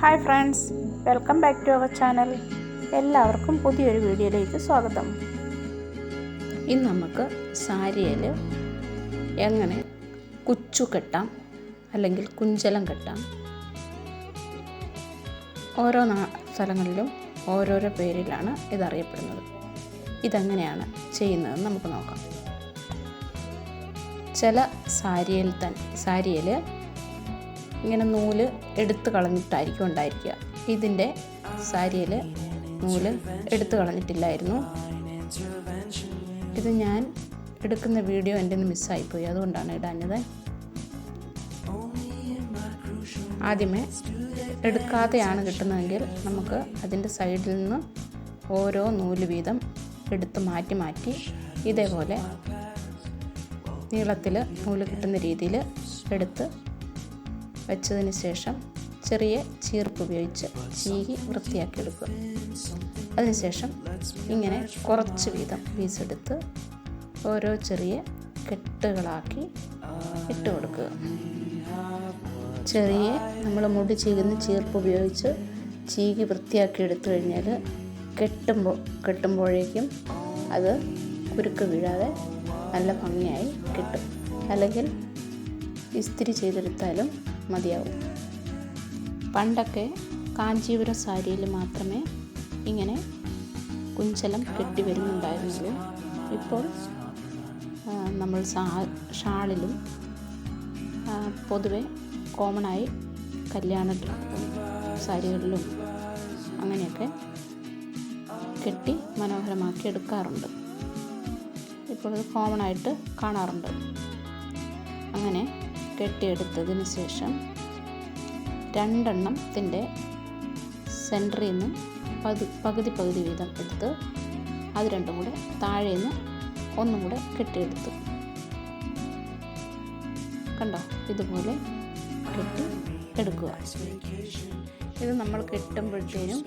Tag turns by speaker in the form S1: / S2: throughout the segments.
S1: Hi friends welcome back to our channel എല്ലാവർക്കും പുതിയൊരു വീഡിയോയിലേക്ക് സ്വാഗതം.
S2: ഇന്ന് നമുക്ക് സാരിയിൽ എങ്ങനെ കുച്ചു കെട്ടാം അല്ലെങ്കിൽ കുഞ്ചലം കെട്ടാം ഓരോ സ്ഥലങ്ങളിലും ഓരോരോ പേരിലാണ് ഇതറിയപ്പെടുന്നത്. ഇതെങ്ങനെയാണ് ചെയ്യുന്നതെന്ന് നമുക്ക് നോക്കാം. ചില സാരിയിൽ തന്നെ സാരിയിൽ ഇങ്ങനെ നൂൽ എടുത്തു കളഞ്ഞിട്ടായിരിക്കും ഉണ്ടായിരിക്കുക. ഇതിന്റെ സാരിയിൽ നൂൽ എടുത്തു കളഞ്ഞിട്ടില്ലായിരുന്നു. ഇത് ഞാൻ എടുക്കുന്ന വീഡിയോ എന്റെ നിന്ന് മിസ്സായിപ്പോയി. അതുകൊണ്ടാണ് ഇടാഞ്ഞത്. ആദ്യമേ എടുക്കാതെയാണ് കിട്ടുന്നതെങ്കിൽ നമുക്ക് അതിന്റെ സൈഡിൽ നിന്ന് ഓരോ നൂൽ വീതം എടുത്ത് മാറ്റി മാറ്റി ഇതേപോലെ നീളത്തിൽ നൂൽ കിട്ടുന്ന രീതിയിൽ എടുത്ത് വെച്ചതിന് ശേഷം ചെറിയ ചീർപ്പ് ഉപയോഗിച്ച് ചീകി വൃത്തിയാക്കി എടുക്കുക അതിനുശേഷം ഇങ്ങനെ കുറച്ച് വീതം പീസ് ഓരോ ചെറിയ കെട്ടുകളാക്കി ഇട്ട് കൊടുക്കുക. ചെറിയ നമ്മൾ മുടി ചീകുന്ന ചീർപ്പ് ഉപയോഗിച്ച് ചീകി വൃത്തിയാക്കി എടുത്തു കഴിഞ്ഞാൽ കെട്ടുമ്പോൾ കെട്ടുമ്പോഴേക്കും അത് കുരുക്ക് വീഴാതെ നല്ല ഭംഗിയായി കിട്ടും. അല്ലെങ്കിൽ ഇസ്തിരി ചെയ്തെടുത്താലും മതിയാവും. പണ്ടൊക്കെ കാഞ്ചീപുരം സാരിയിൽ മാത്രമേ ഇങ്ങനെ കുഞ്ചലം കെട്ടി വരുന്നുണ്ടായിരുന്നുള്ളൂ. ഇപ്പോൾ നമ്മൾ ഷാളിലും പൊതുവെ കോമണായി കല്യാണ സാരികളിലും അങ്ങനെയൊക്കെ കെട്ടി മനോഹരമാക്കി എടുക്കാറുണ്ട്. ഇപ്പോൾ കോമണായിട്ട് കാണാറുണ്ട്. അങ്ങനെ കെട്ടിയെടുത്തതിന് ശേഷം രണ്ടെണ്ണത്തിന്റെ സെന്ററിൽ നിന്ന് പകു പകുതി പകുതി വീതം എടുത്ത് അത് രണ്ടും കൂടെ താഴെ നിന്ന് ഒന്നും കൂടെ കെട്ടിയെടുത്തു. കണ്ടോ? ഇതുപോലെ കെട്ടി എടുക്കുക. ഇത് നമ്മൾ കെട്ടുമ്പോഴത്തേനും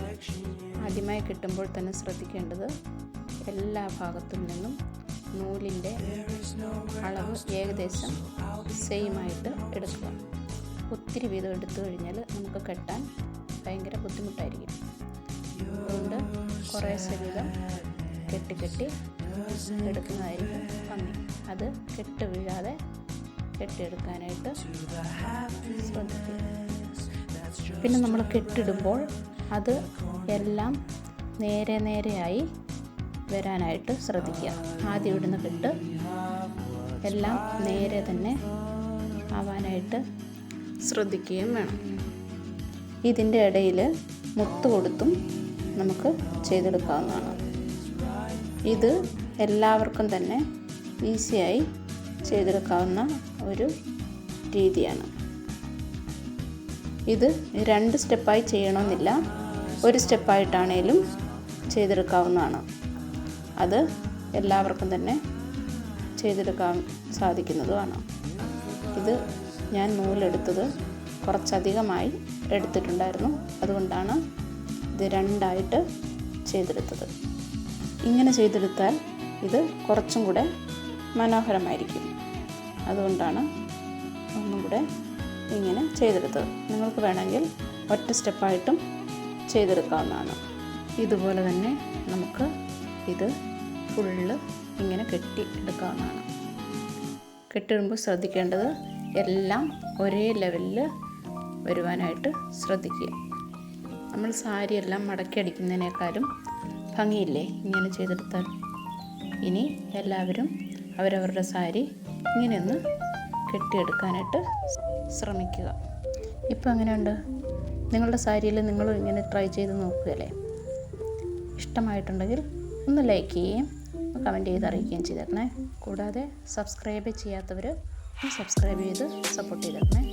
S2: ആദ്യമായി കെട്ടുമ്പോൾ തന്നെ ശ്രദ്ധിക്കേണ്ടത് എല്ലാ ഭാഗത്തു നിന്നും നൂലിന്റെ അളവ് ഏകദേശം സെയിം ആയിട്ട് എടുക്കുക. ഒത്തിരി വീതം എടുത്തു കഴിഞ്ഞാൽ നമുക്ക് കെട്ടാൻ ഭയങ്കര ബുദ്ധിമുട്ടായിരിക്കും. അതുകൊണ്ട് കുറേശ്ശെ വീതം കെട്ടി കെട്ടി എടുക്കുന്നതായിരിക്കും ഭംഗി അത് കെട്ട് വീഴാതെ കെട്ടിയെടുക്കാനായിട്ട് ശ്രദ്ധിക്കുക. പിന്നെ നമ്മൾ കെട്ടിടുമ്പോൾ അത് എല്ലാം നേരെ നേരെയായി വരാനായിട്ട് ശ്രദ്ധിക്കുക. ആദ്യം ഇവിടുന്ന് കെട്ട് എല്ലാം നേരെ തന്നെ ആവാനായിട്ട് ശ്രദ്ധിക്കുകയും വേണം. ഇതിന്റെ ഇടയിൽ മുത്ത് കൊടുത്തും നമുക്ക് ചെയ്തെടുക്കാവുന്നതാണ്. ഇത് എല്ലാവർക്കും തന്നെ ഈസിയായി ചെയ്തെടുക്കാവുന്ന ഒരു രീതിയാണ്. ഇത് രണ്ട് സ്റ്റെപ്പായി ചെയ്യണമെന്നില്ല. ഒരു സ്റ്റെപ്പായിട്ടാണേലും ചെയ്തെടുക്കാവുന്നതാണ്. അത് എല്ലാവർക്കും തന്നെ ചെയ്തെടുക്കാൻ സാധിക്കുന്നതുമാണ് ഇത് ഞാൻ നൂലെടുത്തത് കുറച്ചധികമായി എടുത്തിട്ടുണ്ടായിരുന്നു. അതുകൊണ്ടാണ് ഇത് രണ്ടായിട്ട് ചെയ്തെടുത്തത്. ഇങ്ങനെ ചെയ്തെടുത്താൽ ഇത് കുറച്ചും കൂടെ മനോഹരമായിരിക്കും. അതുകൊണ്ടാണ് ഒന്നും കൂടെ ഇങ്ങനെ ചെയ്തെടുത്തത്. നിങ്ങൾക്ക് വേണമെങ്കിൽ ഒറ്റ സ്റ്റെപ്പായിട്ടും ചെയ്തെടുക്കാവുന്നതാണ്. ഇതുപോലെ തന്നെ നമുക്ക് ഇത് ഫുള്ള് ഇങ്ങനെ കെട്ടി എടുക്കാവുന്നതാണ്. കെട്ടിടുമ്പോൾ ശ്രദ്ധിക്കേണ്ടത് എല്ലാം ഒരേ ലെവലിൽ വരുവാനായിട്ട് ശ്രദ്ധിക്കുക. നമ്മൾ സാരി എല്ലാം മടക്കി അടിക്കുന്നതിനേക്കാളും ഭംഗിയില്ലേ ഇങ്ങനെ ചെയ്തെടുത്താൽ? ഇനി എല്ലാവരും അവരവരുടെ സാരി ഇങ്ങനെയൊന്ന് കെട്ടിയെടുക്കാനായിട്ട് ശ്രമിക്കുക. ഇപ്പോൾ എങ്ങനെയുണ്ട്? നിങ്ങളുടെ സാരിയിൽ നിങ്ങളും ഇങ്ങനെ ട്രൈ ചെയ്ത് നോക്കുകയല്ലേ? ഇഷ്ടമായിട്ടുണ്ടെങ്കിൽ ഒന്ന് ലൈക്ക് ചെയ്യുകയും കമന്റ് ചെയ്ത് അറിയിക്കുകയും ചെയ്തേക്കണേ. കൂടാതെ സബ്സ്ക്രൈബ് ചെയ്യാത്തവർ സബ്സ്ക്രൈബ് ചെയ്ത് സപ്പോർട്ട് ചെയ്തേക്കണേ.